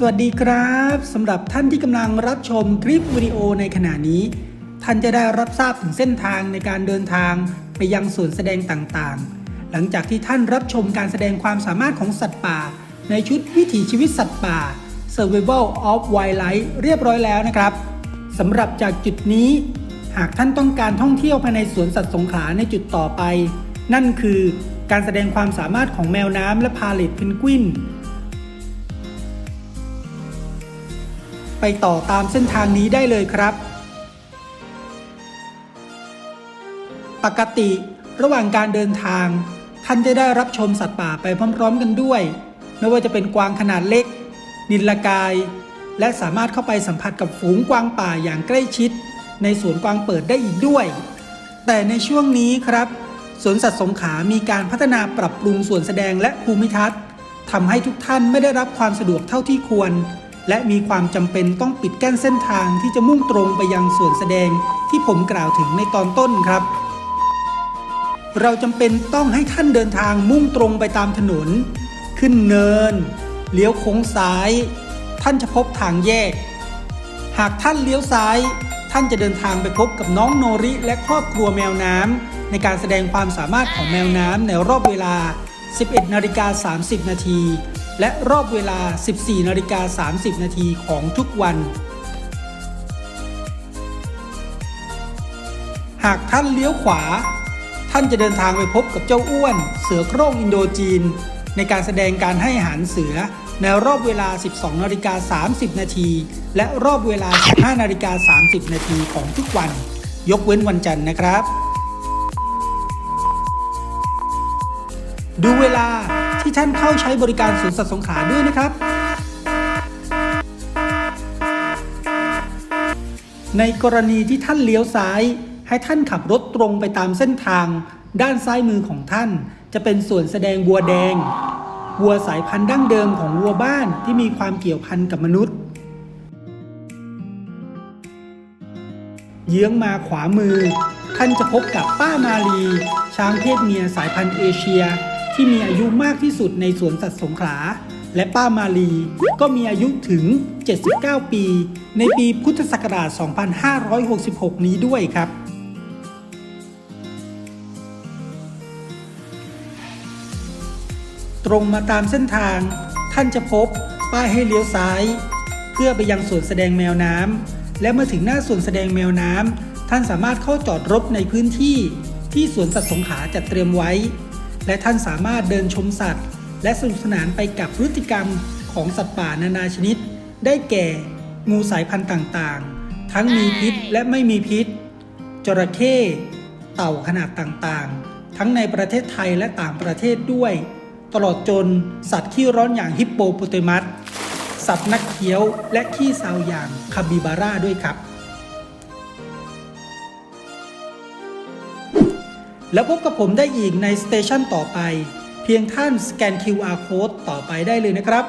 สวัสดีครับสำหรับท่านที่กำลังรับชมคลิปวิดีโอในขณะนี้ ท่านจะได้รับทราบถึงเส้นทางในการเดินทางไปยังสวนแสดงต่างๆ หลังจากที่ท่านรับชมการแสดงความสามารถของสัตว์ป่า ในชุดวิถีชีวิตสัตว์ป่า Survival of Wildlife เรียบร้อยแล้วนะครับสำหรับจากจุดนี้ หากท่านต้องการท่องเที่ยวภายในสวนสัตว์สงขลาในจุดต่อไป นั่นคือการแสดงความสามารถของแมวน้ำและพาเลตเพนกวิน ไปต่อตามเส้นทางนี้ได้เลยครับ ปกติระหว่างการเดินทาง ท่านจะได้รับชมสัตว์ป่าไปพร้อม ๆ กันด้วย ไม่ว่าจะเป็นกวางขนาดเล็ก นิลลากาย และสามารถเข้าไปสัมผัสกับฝูงกวางป่าอย่างใกล้ชิด ในสวนกวางเปิดได้อีกด้วย แต่ในช่วงนี้ครับสวนสัตว์สงขลามีการพัฒนาปรับปรุงส่วนแสดงและภูมิทัศน์ทำให้ทุกท่านไม่ได้รับความสะดวกเท่าที่ควร และมีความจำเป็นต้องปิดกั้นเส้นทางที่จะมุ่งตรงไปยังส่วนแสดงที่ผมกล่าวถึงในตอนต้นครับ เราจำเป็นต้องให้ท่านเดินทางมุ่งตรงไปตามถนน ขึ้นเนิน เลี้ยวโค้งซ้าย ท่านจะพบทางแยก หากท่านเลี้ยวซ้าย ท่านจะเดินทางไปพบกับน้องโนริและครอบครัวแมวน้ำในการแสดงความสามารถของแมวน้ำในรอบเวลา 11นาฬิกา30 นาที และรอบเวลา 14นาฬิกา30 นาทีของทุกวัน หากท่านเลี้ยวขวา ท่านจะเดินทางไปพบกับเจ้าอ้วน เสือโคร่งอินโดจีน ในการแสดงการให้อาหารเสือในรอบเวลา 12นาฬิกา30 นาที และรอบเวลา 15นาฬิกา30 นาทีของทุกวัน ยกเว้นวันจันทร์นะครับ ดูเวลา ที่ท่านเข้าใช้บริการสวนสัตว์สงขลาด้วยนะครับ ในกรณีที่ท่านเลี้ยวซ้าย ให้ท่านขับรถตรงไปตามเส้นทาง ด้านซ้ายมือของท่าน จะเป็นส่วนแสดงวัวแดง วัวสายพันธุ์ดั้งเดิมของวัวบ้านที่มีความเกี่ยวพันกับมนุษย์ เยื้องมาขวามือท่านจะพบกับป้ามาลี ช้างเพศเมียสายพันธุ์เอเชีย ที่มีอายุมากที่สุดในสวนสัตว์สงขลา และป้ามาลีก็มีอายุถึง 79 ปี ในปีพุทธศักราช 2566 นี้ด้วยครับตรงมาตามเส้นทาง ท่านจะพบป้ายให้เลี้ยวซ้าย เพื่อไปยังสวนแสดงแมวน้ำและเมื่อถึงหน้าสวนแสดงแมวน้ำท่านสามารถเข้าจอดรถในพื้นที่ ที่สวนสัตว์สงขลาจัดเตรียมไว้ และท่านสามารถเดินชมสัตว์ และสนุกสนานไปกับพฤติกรรมของสัตว์ป่านานาชนิด ได้แก่ งูสายพันธุ์ต่างๆ ทั้งมีพิษและไม่มีพิษ จระเข้ เต่าขนาดต่างๆ ทั้งในประเทศไทยและต่างประเทศด้วย ตลอดจนสัตว์ขี้ร้อนอย่างฮิปโปโปเตมัส สัตว์นักเคี้ยวและขี้เซาอย่างคาบิบาร่าด้วยครับ แล้วพบกับผมได้อีกในสเตชันต่อไป เพียงท่านสแกน QR Code ต่อไปได้เลยนะครับ